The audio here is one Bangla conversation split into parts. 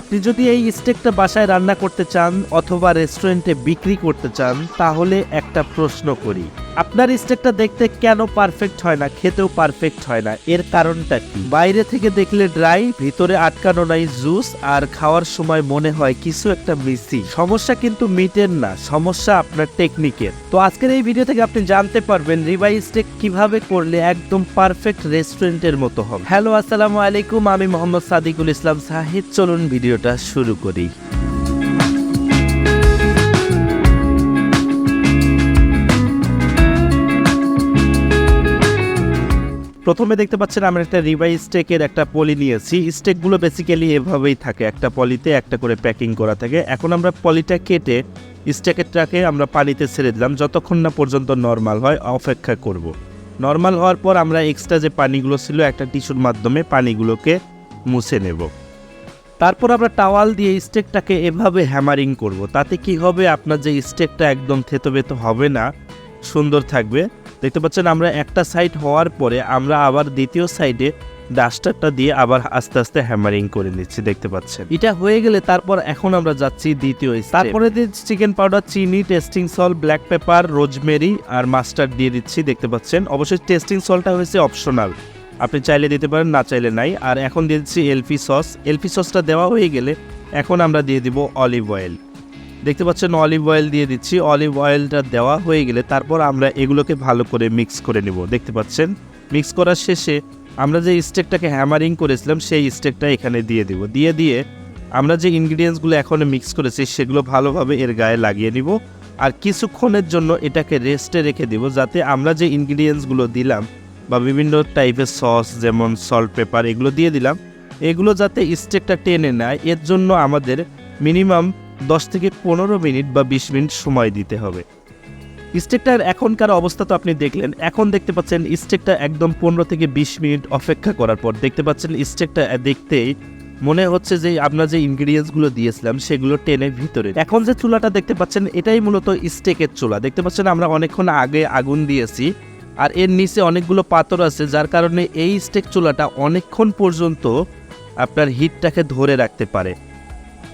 আপনি যদি এই স্টেকটা বাসায় রান্না করতে চান অথবা রেস্টুরেন্টে বিক্রি করতে চান, তাহলে একটা প্রশ্ন করি। আপনার স্টেকটা দেখতে কেন পারফেক্ট হয় না? খেতেও পারফেক্ট হয় না। এর কারণটা কি? বাইরে থেকে দেখলে ড্রাই ভিতরে আটকানো নাই জুস আর খাওয়ার সময় মনে হয় কিছু একটা মিসি সমস্যা কিন্তু মিটের না, সমস্যা আপনার টেকনিকের তো আজকের এই ভিডিও থেকে আপনি জানতে পারবেন রিবাই স্টেক কীভাবে করলে একদম পারফেক্ট রেস্টুরেন্টের মতো হবে। হ্যালো আসসালামু আলাইকুম, আমি মোহাম্মদ সাদিকুল ইসলাম সাহিদ চলুন ভিডিওটা শুরু করি। প্রথমে দেখতে পাচ্ছেন আমরা একটা রিভাই স্টেকের একটা পলি নিয়েছি। স্টেকগুলো বেসিক্যালি এভাবেই থাকে। একটা পলিতে একটা করে প্যাকিং করা থাকে। এখন আমরা পলিটা কেটে স্টেকেরটাকে আমরা পানিতে ছেড়ে দিলাম। যতক্ষণ না পর্যন্ত নর্মাল হয়, অপেক্ষা করব। নর্মাল হওয়ার পর আমরা এক্সট্রা যে পানিগুলো ছিল, একটা টিস্যুর মাধ্যমে পানিগুলোকে মুছে নেব। তারপর আমরা টাওয়াল দিয়ে স্টেকটাকে এভাবে হ্যামারিং করব। তাতে কি হবে? আপনার যে স্টেকটা একদম থেতোবেত হবে না, সুন্দর থাকবে। দেখতে পাচ্ছেন আমরা একটা সাইড হওয়ার পরে আমরা আবার দ্বিতীয় সাইডে ডাস্টারটা দিয়ে আবার আস্তে আস্তে হ্যামারিং করে নিচ্ছি দেখতে পাচ্ছেন। এটা হয়ে গেলে তারপর এখন আমরা যাচ্ছি দ্বিতীয় তারপরে চিকেন পাউডার চিনি tasting salt black pepper rosemary আর মাস্টার্ড দিয়ে দিচ্ছি দেখতে পাচ্ছেন। অবশ্যই টেস্টিং সলটা হয়েছে অপশনাল আপনি চাইলে দিতে পারেন না চাইলে নাই। আর এখন দিয়ে দিচ্ছি এলপি সস এলপি সসটা দেওয়া হয়ে গেলে এখন আমরা দিয়ে দিব অলিভ অয়েল দেখতে পাচ্ছেন অলিভ অয়েল দিয়ে দিচ্ছি। অলিভ অয়েলটা দেওয়া হয়ে গেলে তারপর আমরা এগুলোকে ভালো করে মিক্স করে নেব। দেখতে পাচ্ছেন? মিক্স করার শেষে আমরা যে স্টেকটাকে হ্যামারিং করেছিলাম, সেই স্টেকটা এখানে দিয়ে দিব। দিয়ে দিয়ে আমরা যে ইনগ্রিডিয়েন্টসগুলো এখন মিক্স করেছি, সেগুলো ভালোভাবে এর গায়ে লাগিয়ে নিব। আর কিছুক্ষণের জন্য এটাকে রেস্টে রেখে দিব, যাতে আমরা যে ইনগ্রিডিয়েন্টসগুলো দিলাম বা বিভিন্ন টাইপের সস যেমন সল্ট পেপার এগুলো দিয়ে দিলাম। এগুলো যাতে স্টেকটা টেনে নেয়, এর জন্য আমাদের মিনিমাম দশ থেকে পনেরো মিনিট বা বিশ মিনিট সময় দিতে হবে। স্টেকটার এখনকার অবস্থা তো আপনি দেখলেন, এখন দেখতে পাচ্ছেন স্টেকটা একদম পনেরো থেকে বিশ মিনিট অপেক্ষা করার পর। দেখতে পাচ্ছেন স্টেকটা দেখতেই মনে হচ্ছে যে আমরা যে ইনগ্রিডিয়েন্টসগুলো দিয়েছিলাম, সেগুলো টেনে ভিতরে এখন যে চুলাটা দেখতে পাচ্ছেন, এটাই মূলত স্টেকের চুলা। দেখতে পাচ্ছেন, আমরা অনেকক্ষণ আগে আগুন দিয়েছি, আর এর নিচে অনেকগুলো পাথর আছে, যার কারণে এই স্টেক চুলাটা অনেকক্ষণ পর্যন্ত আপনার হিটটাকে ধরে রাখতে পারে।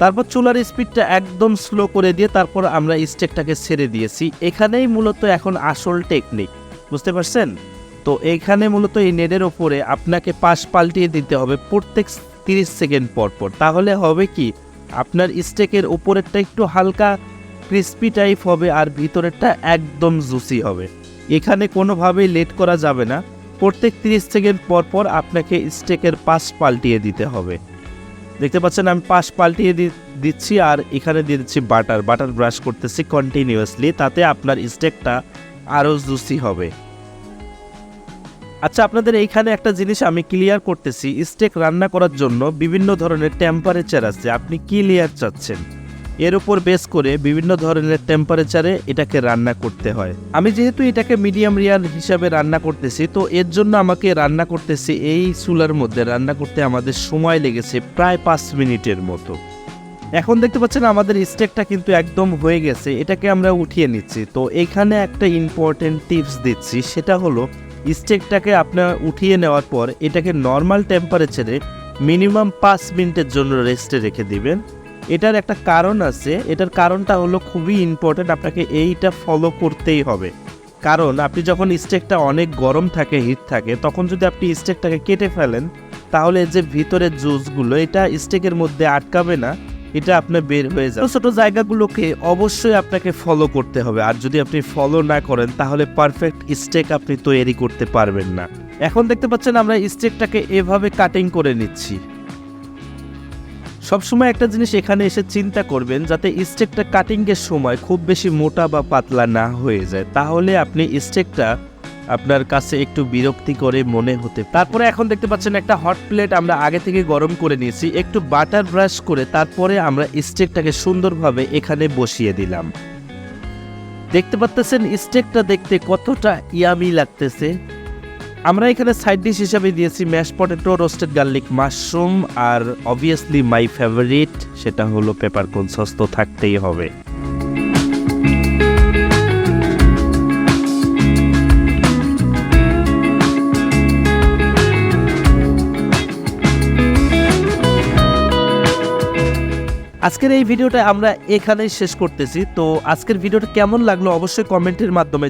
তারপর চুলার স্পিডটা একদম স্লো করে দিয়ে তারপর আমরা স্টেকটাকে ছেড়ে দিয়েছি। এখানেই মূলত এখন আসল টেকনিক, বুঝতে পারছেন? তো এখানে মূলত এই নেডের ওপরে আপনাকে পাশ পাল্টিয়ে দিতে হবে প্রত্যেক তিরিশ সেকেন্ড পর পর। তাহলে হবে কি? আপনার স্টেকের ওপরেরটা একটু হালকা ক্রিস্পি টাইপ হবে আর ভিতরেরটা একদম জুসি হবে। এখানে কোনোভাবেই লেট করা যাবে না। প্রত্যেক তিরিশ সেকেন্ড পর পর আপনাকে স্টেকের পাশ পাল্টিয়ে দিতে হবে। দেখতে পাচ্ছেন, আমি পাশ পাল্টিয়ে দিচ্ছি আর এখানে দিয়ে দিচ্ছি বাটার। বাটার ব্রাশ করতেছি কন্টিনিউয়াসলি তাতে আপনার স্টেকটা আরও জুসি হবে। আচ্ছা আপনাদের এইখানে একটা জিনিস আমি ক্লিয়ার করতেছি স্টেক রান্না করার জন্য বিভিন্ন ধরনের টেম্পারেচার আছে। আপনি কি লেয়ার চাচ্ছেন? এর উপর বেস করে বিভিন্ন ধরনের টেম্পারেচারে এটাকে রান্না করতে হয়। আমি যেহেতু এটাকে মিডিয়াম রিয়াল হিসাবে রান্না করতেছি, তো এর জন্য আমাকে রান্না করতেছি এই চুলার মধ্যে। রান্না করতে আমাদের সময় লেগেছে প্রায় পাঁচ মিনিটের মতো। এখন দেখতে পাচ্ছেন আমাদের স্টেকটা কিন্তু একদম হয়ে গেছে, এটাকে আমরা উঠিয়ে নিচ্ছি। তো এখানে একটা ইম্পর্টেন্ট টিপস দিচ্ছি, সেটা হলো স্টেকটাকে আপনার উঠিয়ে নেওয়ার পর এটাকে নর্মাল টেম্পারেচারে মিনিমাম পাঁচ মিনিটের জন্য রেস্টে রেখে দিবেন। এটার একটা কারণ আছে, এটার কারণটা হলো খুবই ইম্পর্টেন্ট আপনাকে এইটা ফলো করতেই হবে। কারণ আপনি যখন স্টেকটা অনেক গরম থাকে হিট থাকে, তখন যদি আপনি স্টেকটাকে কেটে ফেলেন, তাহলে যে ভিতরের জুসগুলো এটা স্টেকের মধ্যে আটকাবে না, এটা আপনার বের হয়ে যাবে। ছোট জায়গাগুলোকে অবশ্যই আপনাকে ফলো করতে হবে, আর যদি আপনি ফলো না করেন, তাহলে পারফেক্ট স্টেক আপনি তৈরি করতে পারবেন না। এখন দেখতে পাচ্ছেন আমরা স্টেকটাকে এভাবে কাটিং করে নিচ্ছি। সবসময় একটা জিনিস এখানে এসে চিন্তা করবেন যাতে স্টেকটা কাটিংয়ের সময় খুব বেশি মোটা বা পাতলা না হয়ে যায়। তাহলে আপনি স্টেকটা আপনার কাছে একটু বিরক্তি করে মনে হতে তারপরে এখন দেখতে পাচ্ছেন একটা হট প্লেট আমরা আগে থেকে গরম করে নিয়েছি। একটু বাটার ব্রাশ করে তারপরে আমরা স্টেকটাকে সুন্দরভাবে এখানে বসিয়ে দিলাম। দেখতে পাচ্তেছেন স্টেকটা দেখতে কতটা ইয়ামি লাগতেছে। আমরা এখানে সাইড ডিশ হিসাবে দিয়েছি mash potato roasted garlic mushroom R obviously my favourite সেটা হলো পেপারকোন সস তো থাকতেই হবে। আজকের এই ভিডিওটা আমরা এখানেই শেষ করতেছি, তো আজকের ভিডিওটা কেমন লাগল অবশ্যই কমেন্টের মাধ্যমে